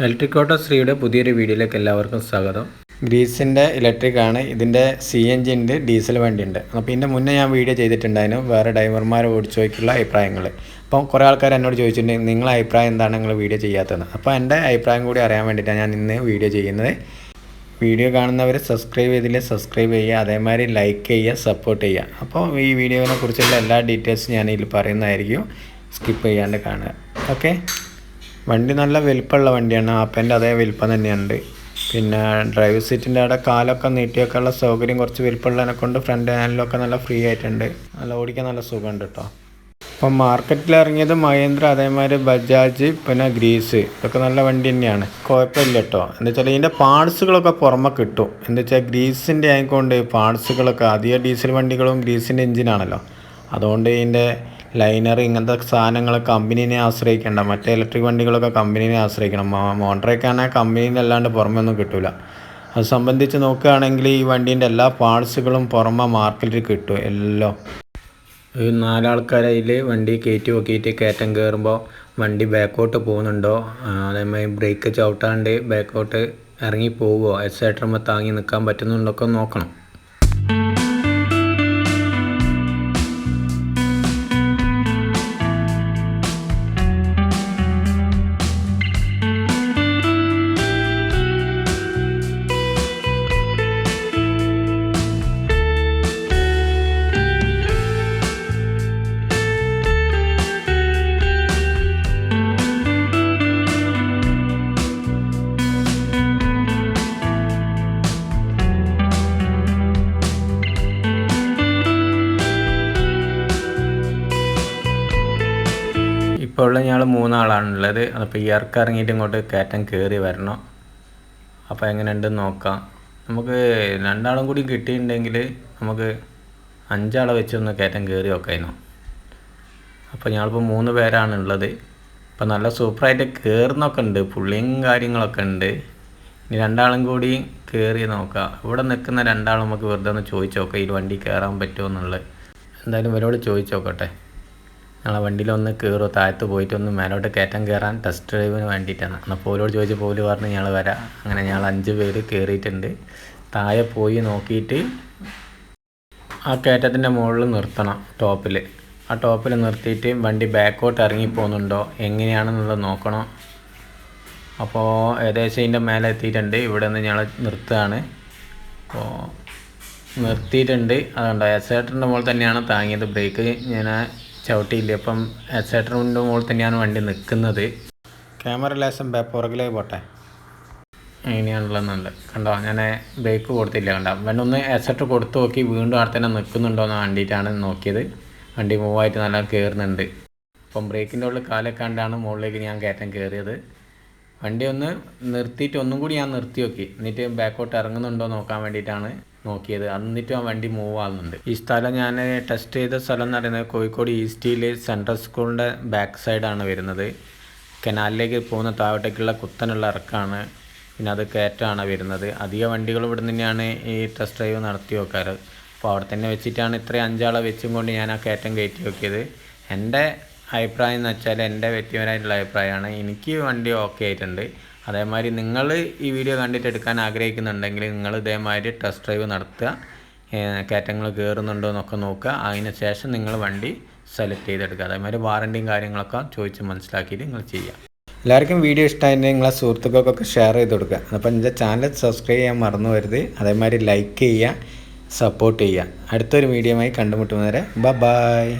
Electric auto ശ്രീയുടെ പുതിയൊരു വീഡിയോയിലേക്ക് എല്ലാവർക്കും സ്വാഗതം. ഗ്രീസിന്റെ ഇലക്ട്രിക് ആണ്. ഇതിന്റെ സി എൻ ജി ഉണ്ട് ഡീസൽ വണ്ടി ഉണ്ട് അപ്പോൾ ഇതിന്റെ മുന്നേ ഞാൻ വീഡിയോ ചെയ്തിട്ടുണ്ടായിരുന്നു വേറെ ഡ്രൈവർമാരെ ഓടിച്ചു നോക്കിയുള്ള അഭിപ്രായങ്ങൾ. അപ്പം കുറേ ആൾക്കാർ എന്നോട് ചോദിച്ചിട്ടുണ്ട് നിങ്ങളെ അഭിപ്രായം എന്താണ് നിങ്ങൾ വീഡിയോ ചെയ്യാത്തതെന്ന്? അപ്പോൾ എന്റെ അഭിപ്രായം കൂടി അറിയാൻ വേണ്ടിയിട്ടാണ് ഞാൻ ഇന്ന് വീഡിയോ ചെയ്യുന്നത്. വീഡിയോ കാണുന്നവർ സബ്സ്ക്രൈബ് ചെയ്തില്ലേ സബ്സ്ക്രൈബ് ചെയ്യുക. അതേമാതിരി ലൈക്ക് ചെയ്യുക സപ്പോർട്ട് ചെയ്യുക. അപ്പോൾ ഈ വീഡിയോനെ കുറിച്ചുള്ള എല്ലാ ഡീറ്റെയിൽസും ഞാൻ ഇതിൽ പറയുന്നതായിരിക്കും. സ്കിപ്പ് ചെയ്യാണ്ട് കാണുക. ഓക്കെ വണ്ടി നല്ല വലിപ്പമുള്ള വണ്ടിയാണ്. ആപ്പന്റെ അതേ വലിപ്പം തന്നെയുണ്ട്. പിന്നെ ഡ്രൈവ് സീറ്റിന്റെ അവിടെ കാലൊക്കെ നീട്ടിയൊക്കെ ഉള്ള സൗകര്യം കുറച്ച് വലിപ്പമുള്ളതിനെ കൊണ്ട് ഫ്രണ്ട് ഹാൻഡിലൊക്കെ നല്ല ഫ്രീ ആയിട്ടുണ്ട്. നല്ല ഓടിക്കാൻ നല്ല സുഖമുണ്ട് കേട്ടോ ഇപ്പം മാർക്കറ്റിൽ ഇറങ്ങിയത് മഹേന്ദ്ര അതേമാതിരി ബജാജ് പിന്നെ ഗ്രീസ്. ഇതൊക്കെ നല്ല വണ്ടി തന്നെയാണ്. കുഴപ്പമില്ല കേട്ടോ എന്താ വെച്ചാൽ ഇതിന്റെ പാർട്സുകളൊക്കെ പുറമെ കിട്ടും. എന്താ വെച്ചാൽ ഗ്രീസിന്റെ ആയിക്കൊണ്ട് പാർട്സുകളൊക്കെ അധിക ഡീസൽ വണ്ടികളും ഗ്രീസിന്റെ എഞ്ചിനാണല്ലോ. അതുകൊണ്ട് ഇതിന്റെ ലൈനർ ഇങ്ങനത്തെ സാധനങ്ങൾ കമ്പനീനെ ആശ്രയിക്കേണ്ട. മറ്റേ ഇലക്ട്രിക് വണ്ടികളൊക്കെ കമ്പനീനെ ആശ്രയിക്കണം. മോട്ടറൊക്കെ ആണെങ്കിൽ കമ്പനീന്റെ അല്ലാണ്ട് പുറമെ ഒന്നും കിട്ടില്ല അത് സംബന്ധിച്ച് നോക്കുകയാണെങ്കിൽ ഈ വണ്ടീന്റെ എല്ലാ പാർട്സുകളും പുറമെ മാർക്കറ്റിൽ കിട്ടും എല്ലാം. ഒരു നാലാൾക്കാർ അതിൽ വണ്ടി കയറ്റി നോക്കിയിട്ട് കയറ്റം കയറുമ്പോൾ വണ്ടി ബാക്കോട്ട് പോകുന്നുണ്ടോ? അതേമാതിരി ബ്രേക്ക് ചവിട്ടാണ്ട് ബാക്കോട്ട് ഇറങ്ങി പോവുമോ എക്സൈറ്റർ താങ്ങി നിൽക്കാൻ പറ്റുന്നുണ്ടൊക്കെ നോക്കണം. ഇപ്പോൾ ഉള്ള ഞങ്ങൾ മൂന്നാളാണുള്ളത്. അപ്പോൾ ഇയർക്ക് ഇറങ്ങിയിട്ട് ഇങ്ങോട്ട് കയറ്റം കയറി വരണം. അപ്പോൾ എങ്ങനെയുണ്ടെന്ന് നോക്കാം. നമുക്ക് രണ്ടാളും കൂടി കിട്ടിയിട്ടുണ്ടെങ്കിൽ നമുക്ക് അഞ്ചാളെ വെച്ചൊന്ന് കയറ്റം കയറി നോക്കായിരുന്നു. അപ്പോൾ ഞങ്ങളിപ്പോൾ മൂന്ന് പേരാണുള്ളത്. അപ്പോൾ നല്ല സൂപ്പറായിട്ട് കയറുന്നൊക്കെ ഉണ്ട്. പുള്ളിയും കാര്യങ്ങളൊക്കെ ഉണ്ട്. ഇനി രണ്ടാളും കൂടി കയറി നോക്കാം. ഇവിടെ നിൽക്കുന്ന രണ്ടാളും നമുക്ക് വെറുതെ ഒന്ന് ചോദിച്ചു നോക്കാം. ഈ വണ്ടി കയറാൻ പറ്റുമോ എന്നുള്ളത്. എന്തായാലും ഇവരോട് ചോദിച്ചു നോക്കട്ടെ. ഞങ്ങളെ വണ്ടിയിലൊന്ന് കയറുമോ താഴത്ത് പോയിട്ട് ഒന്ന് മേലോട്ട് കയറ്റം കയറാൻ ടെസ്റ്റ് ഡ്രൈവിന് വേണ്ടിയിട്ടാണ്. എന്നാൽ പോലോട് ചോദിച്ചപ്പോൾ പോൽ പറഞ്ഞ് ഞങ്ങൾ വരാം. അങ്ങനെ ഞങ്ങൾ അഞ്ച് പേര് കയറിയിട്ടുണ്ട് താഴെ പോയി നോക്കിയിട്ട് ആ കയറ്റത്തിന്റെ മുകളിൽ നിർത്തണം ടോപ്പിൽ ആ ടോപ്പിൽ നിർത്തിയിട്ട് വണ്ടി ബാക്കോട്ട് ഇറങ്ങി പോകുന്നുണ്ടോ എങ്ങനെയാണെന്നുള്ളത് നോക്കണം. അപ്പോൾ ഏകദേശം ഇതിന്റെ മേലെ എത്തിയിട്ടുണ്ട്. ഇവിടെ നിന്ന് ഞങ്ങൾ നിർത്തുകയാണ്. അപ്പോൾ നിർത്തിയിട്ടുണ്ട്. അതുകൊണ്ട് ഏട്ടന്റെ മുകളിൽ തന്നെയാണ് താങ്ങിയത്. ബ്രേക്ക് ഞാൻ ചവിട്ടിയില്ല? അപ്പം എസേറ്ററിന്റെ മുകളിൽ തന്നെയാണ് വണ്ടി നിൽക്കുന്നത്. ക്യാമറ ലേശം പുറകിലേ പോട്ടെ. അങ്ങനെയാണുള്ളത് നല്ലത്. കണ്ടോ? ഞാൻ ബ്രേക്ക് കൊടുത്തില്ല കണ്ടോ? വേണ്ട ഒന്ന് എക്സൈറ്റർ കൊടുത്തു നോക്കി വീണ്ടും അവിടെ തന്നെ നിൽക്കുന്നുണ്ടോ എന്ന് വേണ്ടിയിട്ടാണ് നോക്കിയത്. വണ്ടി മൂവായിട്ട് നല്ല കയറുന്നുണ്ട്. അപ്പം ബ്രേക്കിന്റെ ഉള്ളിൽ കാലൊക്കെ കണ്ടാണ് മുകളിലേക്ക് ഞാൻ കയറ്റം കയറിയത്. വണ്ടി ഒന്ന് നിർത്തിയിട്ട് ഒന്നും കൂടി ഞാൻ നിർത്തി നോക്കി എന്നിട്ട് ബാക്കോട്ട് ഇറങ്ങുന്നുണ്ടോ നോക്കാൻ വേണ്ടിയിട്ടാണ് നോക്കിയത്. എന്നിട്ടും ആ വണ്ടി മൂവ് ആകുന്നുണ്ട് ഈ സ്ഥലം ഞാൻ ടെസ്റ്റ് ചെയ്ത സ്ഥലം എന്ന് പറയുന്നത് കോഴിക്കോട് ഈസ്റ്റിയിലെ സെൻട്രൽ സ്കൂളിന്റെ ബാക്ക് സൈഡാണ് വരുന്നത്. കനാലിലേക്ക് പോകുന്ന താഴോട്ടേക്കുള്ള കുത്തനുള്ള ഇറക്കാണ്. പിന്നെ അത് കയറ്റമാണ് വരുന്നത്. അധിക വണ്ടികൾ ഇവിടെ തന്നെയാണ് ഈ ടെസ്റ്റ് ഡ്രൈവ് നടത്തി നോക്കാറ് അപ്പോൾ അവിടെ തന്നെ വെച്ചിട്ടാണ് ഇത്രയും അഞ്ചാളെ വെച്ചും കൊണ്ട് ഞാൻ ആ കയറ്റം കയറ്റി നോക്കിയത് എന്റെ അഭിപ്രായം എന്ന് വെച്ചാൽ എന്റെ വ്യക്തിപരമായിട്ടുള്ള അഭിപ്രായമാണ്. എനിക്ക് വണ്ടി ഓക്കെ ആയിട്ടുണ്ട്. അതേമാതിരി നിങ്ങൾ ഈ വീഡിയോ കണ്ടിട്ട് എടുക്കാൻ ആഗ്രഹിക്കുന്നുണ്ടെങ്കിൽ നിങ്ങൾ ഇതേമാതിരി ടെസ്റ്റ് ഡ്രൈവ് നടത്തുക. കയറ്റങ്ങൾ കയറുന്നുണ്ടോ എന്നൊക്കെ നോക്കുക. അതിന് ശേഷം നിങ്ങൾ വണ്ടി സെലക്ട് ചെയ്തെടുക്കുക. അതേമാതിരി വാറണ്ടിയും കാര്യങ്ങളൊക്കെ ചോദിച്ച് മനസ്സിലാക്കിയിട്ട് നിങ്ങൾ ചെയ്യുക. എല്ലാവർക്കും വീഡിയോ ഇഷ്ടമായിട്ട് നിങ്ങളെ സുഹൃത്തുക്കൾക്കൊക്കെ ഷെയർ ചെയ്ത് കൊടുക്കുക. അപ്പോൾ എന്റെ ചാനൽ സബ്സ്ക്രൈബ് ചെയ്യാൻ മറന്നു വരുത് അതേമാതിരി ലൈക്ക് ചെയ്യുക സപ്പോർട്ട് ചെയ്യുക. അടുത്തൊരു വീഡിയോയുമായി കണ്ടുമുട്ടുന്നവരെ ബ ബായ്